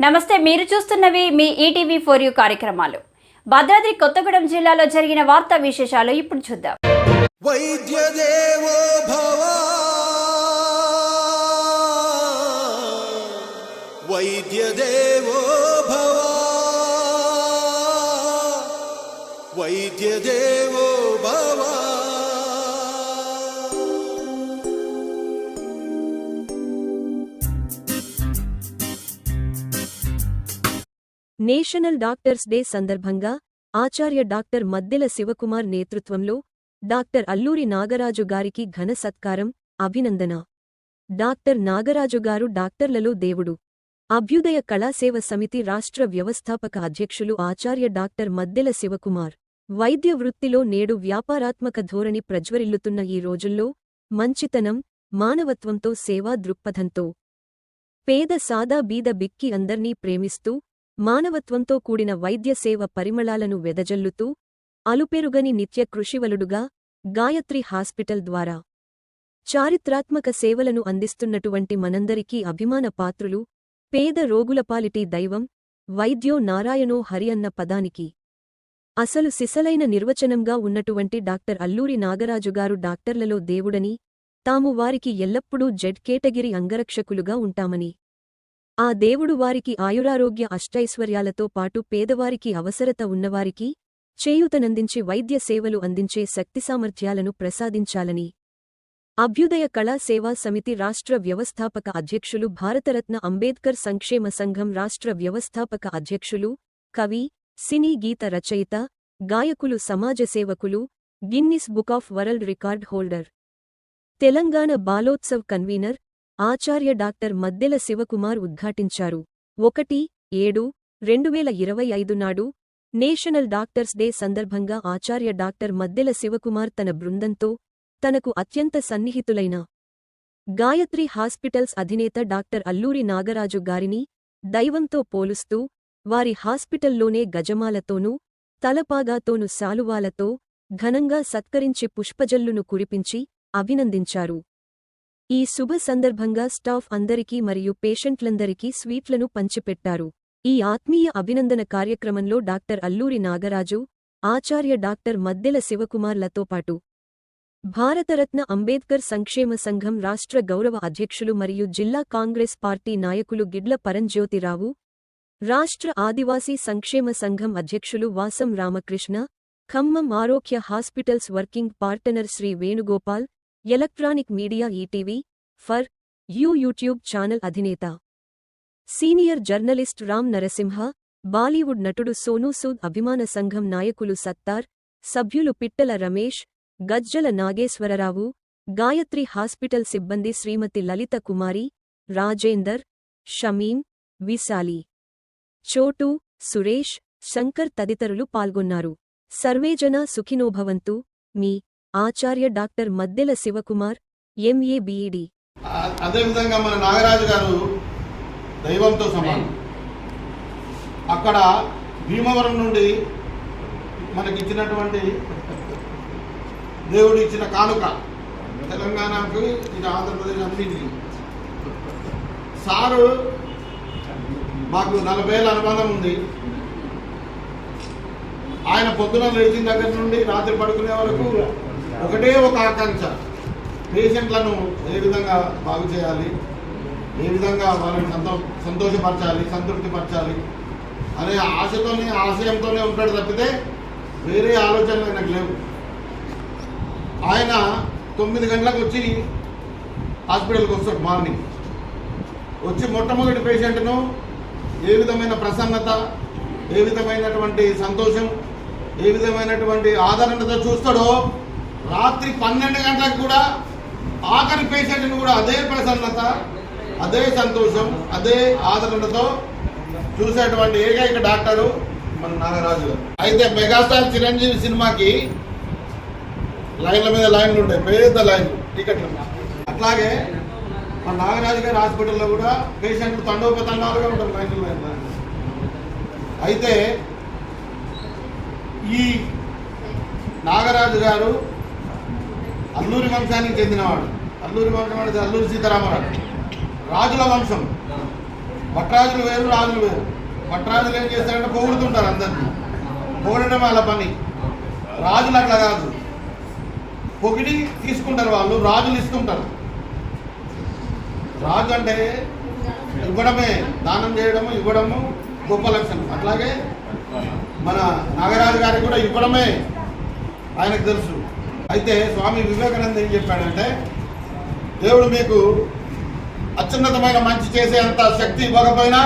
నమస్తే మీరు చూస్తున్నవి మీ ఈటీవీ ఫోర్ యూ కార్యక్రమాలు. భద్రాద్రి కొత్తగూడెం జిల్లాలో జరిగిన వార్తా విశేషాలు ఇప్పుడు చూద్దాం. వైద్యదేవో వైద్య వైద్య నేషనల్ డాక్టర్స్ డే సందర్భంగా ఆచార్య డాక్టర్ మద్దెల శివకుమార్ నేతృత్వంలో డాక్టర్ అల్లూరి నాగరాజు గారికి ఘన సత్కారం అభినందన. డాక్టర్ నాగరాజు గారు డాక్టర్లలో దేవుడు. అభ్యుదయ కళాసేవ సమితి రాష్ట్ర వ్యవస్థాపక అధ్యక్షులు ఆచార్య డాక్టర్ మద్దెల శివకుమార్. వైద్య వృత్తిలో నేడు వ్యాపారాత్మక ధోరణి ప్రజ్వరిల్లుతున్న ఈ రోజుల్లో మంచితనం మానవత్వంతో సేవా దృక్పథంతో పేద సాదా బీద బిక్కి అందర్నీ ప్రేమిస్తూ మానవత్వంతో కూడిన వైద్య సేవ పరిమళాలను వెదజల్లుతూ అలుపెరుగని నిత్య కృషివలుడుగా గాయత్రి హాస్పిటల్ ద్వారా చారిత్రాత్మక సేవలను అందిస్తున్నటువంటి మనందరికీ అభిమాన పాత్రులు పేద రోగులపాలిటి దైవం వైద్యో నారాయణో హరి అన్న పదానికి అసలు సిసలైన నిర్వచనంగా ఉన్నటువంటి డాక్టర్ అల్లూరి నాగరాజుగారు డాక్టర్లలో దేవుడని తాము వారికి ఎల్లప్పుడూ జెడ్ కేటగిరి అంగరక్షకులుగా ఉంటామని ఆ దేవుడు వారికి ఆయురారోగ్య అష్టైశ్వర్యాలతో పాటు పేదవారికి అవసరత ఉన్నవారికి చేయూతనందించి వైద్య సేవలు అందించే శక్తి సామర్థ్యాలను ప్రసాదించాలని. అభ్యుదయ కళా సేవా సమితి రాష్ట్ర వ్యవస్థాపక అధ్యక్షులు భారతరత్న అంబేద్కర్ సంక్షేమ సంఘం రాష్ట్ర వ్యవస్థాపక అధ్యక్షులు కవి సినీ గీత రచయిత గాయకులు సమాజ సేవకులు Guinness book of world record holder. Telangana Balotsav convener Acharya doctor Maddela Shivakumar ఉద్ఘాటించారు. ఒకటి ఏడు రెండువేల ఇరవై ఐదు నాడు నేషనల్ డాక్టర్స్ డే సందర్భంగా ఆచార్య డాక్టర్ మద్దెల శివకుమార్ తన బృందంతో తనకు అత్యంత సన్నిహితులైన గాయత్రి హాస్పిటల్స్ అధినేత డాక్టర్ అల్లూరి నాగరాజు గారిని దైవంతో పోలుస్తూ వారి హాస్పిటల్లోనే గజమాలతోనూ తలపాగాతోను శాలువాలతో ఘనంగా సత్కరించి పుష్పజల్లును కురిపించి అభినందించారు. ఈ శుభ సందర్భంగా స్టాఫ్ అందరికీ మరియు పేషెంట్లందరికీ స్వీట్లను పంచిపెట్టారు. ఈ ఆత్మీయ అభినందన కార్యక్రమంలో డాక్టర్ అల్లూరి నాగరాజు ఆచార్య డాక్టర్ మద్దెల శివకుమార్లతో పాటు భారతరత్న అంబేద్కర్ సంక్షేమ సంఘం రాష్ట్ర గౌరవ అధ్యక్షులు మరియు జిల్లా కాంగ్రెస్ పార్టీ నాయకులు గిడ్ల పరంజ్యోతిరావు రాష్ట్ర ఆదివాసీ సంక్షేమ సంఘం అధ్యక్షులు Vasam Ramakrishna Khammam Arogya hospitals working partner Shri Venugopal electronic media ETV for you YouTube channel అధినేత. Senior journalist Ram Narasimha Bollywood నటుడు సోనూ సూద్ అభిమాన సంఘం నాయకులు సత్తార్ సభ్యులు పిట్టల రమేష్ గజ్జల నాగేశ్వరరావు గాయత్రి హాస్పిటల్ సిబ్బంది శ్రీమతి లలిత కుమారి రాజేందర్ షమీం విశాలి. చోటు సురేష్ శంకర్ తదితరులు పాల్గొన్నారు. సర్వేజన సుఖినోభవంతు మీ ఆచార్య doctor Maddela Shivakumar MA BEd ఆ- అదేవిధంగా మన నాగరాజు గారు దైవంతో సమానం. అక్కడ భీమవరం నుండి మనకి ఇచ్చినటువంటి దేవుడు ఇచ్చిన కానుక తెలంగాణకు ఇది ఆంధ్రప్రదేశ్ అన్నింటికి. సారు మాకు నలభై ఏళ్ళ అనుబంధం ఉంది. ఆయన పొద్దున లేచిన దగ్గర నుండి రాత్రి పడుకునే వరకు ఒకటే ఒక ఆకాంక్ష. పేషెంట్లను ఏ విధంగా బాగు చేయాలి? ఏ విధంగా వాళ్ళని సంతో సంతోషపరచాలి సంతృప్తిపరచాలి అనే ఆశతోనే ఆశయంతోనే ఉంటాడు తప్పితే వేరే ఆలోచనలు ఆయనకు లేవు. ఆయన తొమ్మిది గంటలకు వచ్చి హాస్పిటల్కి వస్తాడు మార్నింగ్. వచ్చి మొట్టమొదటి పేషెంట్ను ఏ విధమైన ప్రసన్నత ఏ విధమైనటువంటి సంతోషం ఏ విధమైనటువంటి ఆదరణతో చూస్తాడో రాత్రి పన్నెండు గంటలకు కూడా ఆఖరి పేషెంట్ని కూడా అదే ప్రసన్నత అదే సంతోషం అదే ఆదరణతో చూసేటువంటి ఏకైక డాక్టరు మన నాగరాజు గారు. అయితే మెగాస్టార్ చిరంజీవి సినిమాకి లైన్ల మీద లైన్లు ఉంటాయి పెద్ద లైన్లు టికెట్లు. అట్లాగే మన నాగరాజు గారి హాస్పిటల్లో కూడా పేషెంట్లు తండోపతండాలుగా ఉంటారు లైన్లు లైన్లు. అయితే ఈ నాగరాజు గారు అల్లూరి వంశానికి చెందినవాడు. అల్లూరి వంశం అంటే అల్లూరి సీతారామరాజు రాజుల వంశం. భట్రాజులు వేరు రాజులు వేరు. భట్రాజులు ఏం చేస్తారంటే పొగుడుతుంటారు అందరినీ. పొగడడం వాళ్ళ పని. రాజులు అట్లా కాదు. పొగిడి తీసుకుంటారు వాళ్ళు రాజులు ఇస్తుంటారు. రాజు అంటే ఇవ్వడమే దానం చేయడము ఇవ్వడము గొప్ప లక్షణం. అట్లాగే మన నాగరాజు గారికి కూడా ఇవ్వడమే ఆయనకు తెలుసు. అయితే స్వామి వివేకానంద ఏం చెప్పాడంటే దేవుడు మీకు అత్యున్నతమైన మంచి చేసే అంత శక్తి ఇవ్వకపోయినా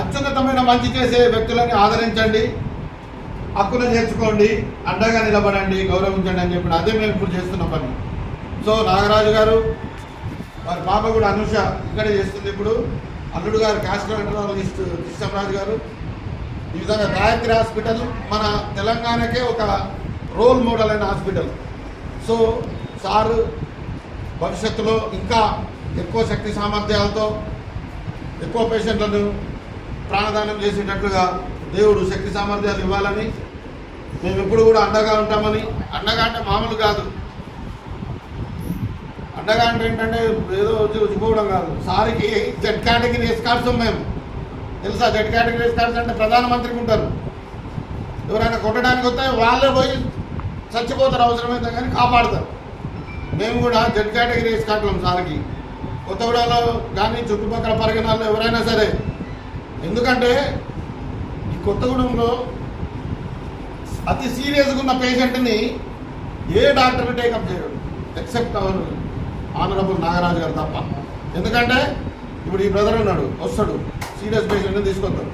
అత్యున్నతమైన మంచి చేసే వ్యక్తులని ఆదరించండి హక్కును చేర్చుకోండి అండగా నిలబడండి గౌరవించండి అని చెప్పి అదే మేము ఇప్పుడు చేస్తున్న పని. సో నాగరాజు గారు వారి పాప కూడా అనుష ఇక్కడే చేస్తుంది ఇప్పుడు. అల్లుడు గారు క్యాస్ట్ లిస్ట్ కృష్ణరాజు గారు. ఈ విధంగా గాయత్రి హాస్పిటల్ మన తెలంగాణకే ఒక రోల్ మోడల్ అయిన హాస్పిటల్. సో సారు భవిష్యత్తులో ఇంకా ఎక్కువ శక్తి సామర్థ్యాలతో ఎక్కువ పేషెంట్లను ప్రాణదానం చేసేటట్లుగా దేవుడు శక్తి సామర్థ్యాలు ఇవ్వాలని మేము ఎప్పుడు కూడా అండగా ఉంటామని అండగా అంటే మామూలు కాదు. అండగా అంటే ఏంటంటే ఏదో వచ్చి కాదు. సారికి జెడ్ కేటగిరీ ఎస్కార్డ్స్ మేము తెలుసా? జెడ్ కేటగిరీ ఎస్కార్డ్స్ అంటే ప్రధానమంత్రికి ఉంటారు. ఎవరైనా కొట్టడానికి వస్తే వాళ్ళే పోయి చచ్చిపోతారు అవసరమైతే కానీ కాపాడతారు. మేము కూడా జెడ్ కేటగిరీ ఎస్కార్ట్లం సార్కి. కొత్తగూడలో కానీ చుట్టుపక్కల పరిగణాల్లో ఎవరైనా సరే. ఎందుకంటే ఈ కొత్తగూడెంలో అతి సీరియస్గా ఉన్న పేషెంట్ని ఏ డాక్టర్ టేకప్ చేయడు except our honourable Nagaraju garu తప్ప. ఎందుకంటే ఇప్పుడు ఈ బ్రదర్ ఉన్నాడు వస్తాడు. సీరియస్ పేషెంట్ని తీసుకొస్తాడు.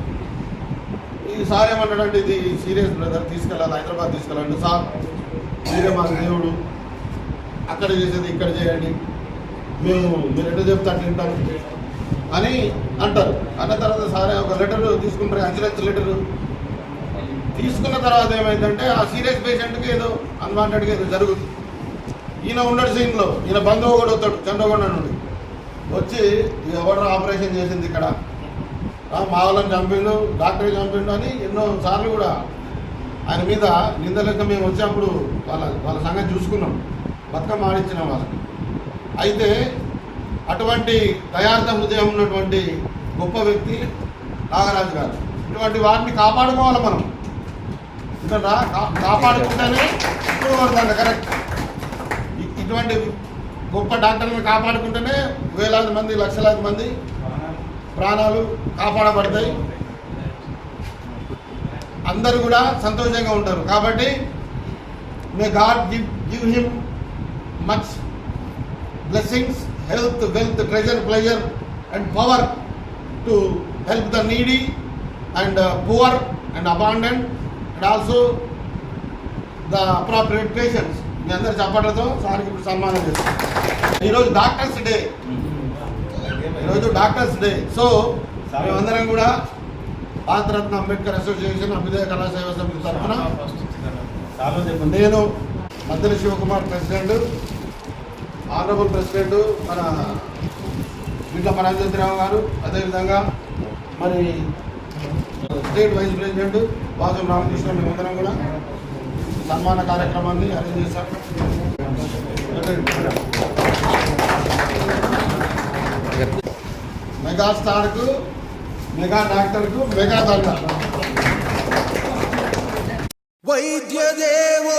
ఈ సార్ ఏమంటాడంటే ఇది సీరియస్ బ్రదర్ తీసుకెళ్ళాలి హైదరాబాద్ తీసుకెళ్ళండి సార్. మీరే మాకు దేవుడు అక్కడ చేసేది ఇక్కడ చేయండి. మేము మీరు ఎట్లా చెప్తే అట్లా అని అంటారు. అన్న తర్వాత సారే ఒక లెటర్ తీసుకుంటారు అన్సూరెన్స్ లెటర్ తీసుకున్న తర్వాత ఏమైందంటే ఆ సీరియస్ పేషెంట్కి ఏదో అన్వాంటెడ్గా ఏదో జరుగుతుంది. ఈయన ఉన్నాడు సీన్లో ఈయన బంధువు కూడా వస్తాడు చంద్రగొండ నుండి. వచ్చి ఎవరు ఆపరేషన్ చేసింది ఇక్కడ? ఆ, మా వాళ్ళని చంపిండు డాక్టర్ చంపిండు అని ఎన్నో సార్లు కూడా ఆయన మీద నిందలెక్క మేము వచ్చినప్పుడు వాళ్ళ వాళ్ళ సంగతి చూసుకున్నాం. బతుకమ్మ ఆడించినాం వాళ్ళకి అయితే అటువంటి దయార్థ హృదయం ఉన్నటువంటి గొప్ప వ్యక్తి నాగరాజు గారు. ఇటువంటి వారిని కాపాడుకోవాలి మనం. ఎందుకంటే కాపాడుకుంటేనే ఇప్పుడు పడుతుంది కరెక్ట్ ఇటువంటి గొప్ప డాక్టర్ని కాపాడుకుంటేనే వేలాది మంది లక్షలాది మంది ప్రాణాలు కాపాడబడతాయి. అందరూ కూడా సంతోషంగా ఉంటారు. కాబట్టి may god give give him much blessings health wealth treasure pleasure and power to help the needy and poor and abundant and also the appropriate patients మీ అందరు చెప్పడంతో సార్ ఇప్పుడు సన్మానం చేస్తాను ఈరోజు డాక్టర్స్ డే. ఈరోజు డాక్టర్స్ డే. సో మేమందరం కూడా Bharat Ratna Ambedkar association అభ్యుదయ కళాసేవ సమితి తరఫున నేను Maddela Shivakumar president honourable president మన విట్ల పరాజేంద్రరావు గారు అదేవిధంగా మరి state vice president Vasam Ramakrishna మేమందరం కూడా సన్మాన కార్యక్రమాన్ని అరేంజ్ చేశాం. మెగా స్టార్కు మెగా డాక్టర్కు మెగా దండ వైద్య దేవో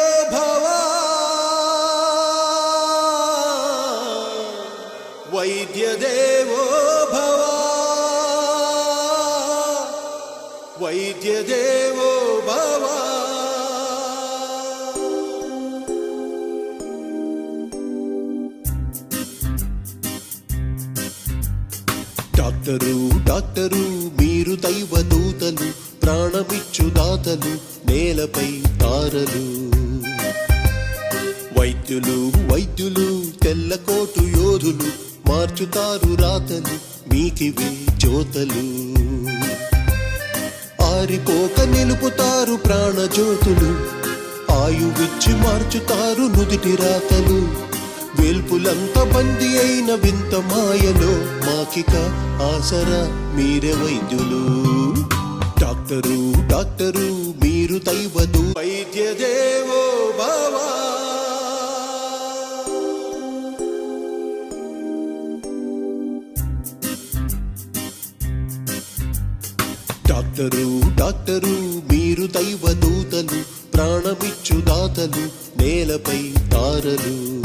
డాక్టరు డాక్టరు మీరు దైవ దూతలు ప్రాణమిచ్చు దాతలు నేలపై తారలు. వైద్యులు వైద్యులు తెల్లకోటు యోధులు మార్చుతారు రాతలు మీకివే జ్యోతలు. ఆరిపోక నిలుపుతారు ప్రాణజ్యోతులు ఆయువిచ్చి మార్చుతారు నుదిటి రాతలు. వేల్పులంత బంది అయిన వింత మాయలో మాకిక ఆసరా మీరే వైద్యులు. డాక్టరు డాక్టరు మీరు దైవదు. వైద్య దేవో భవ డాక్టరు డాక్టరు మీరు దైవదూతలు ప్రాణమిచ్చు దాతలు నేలపై తారలు.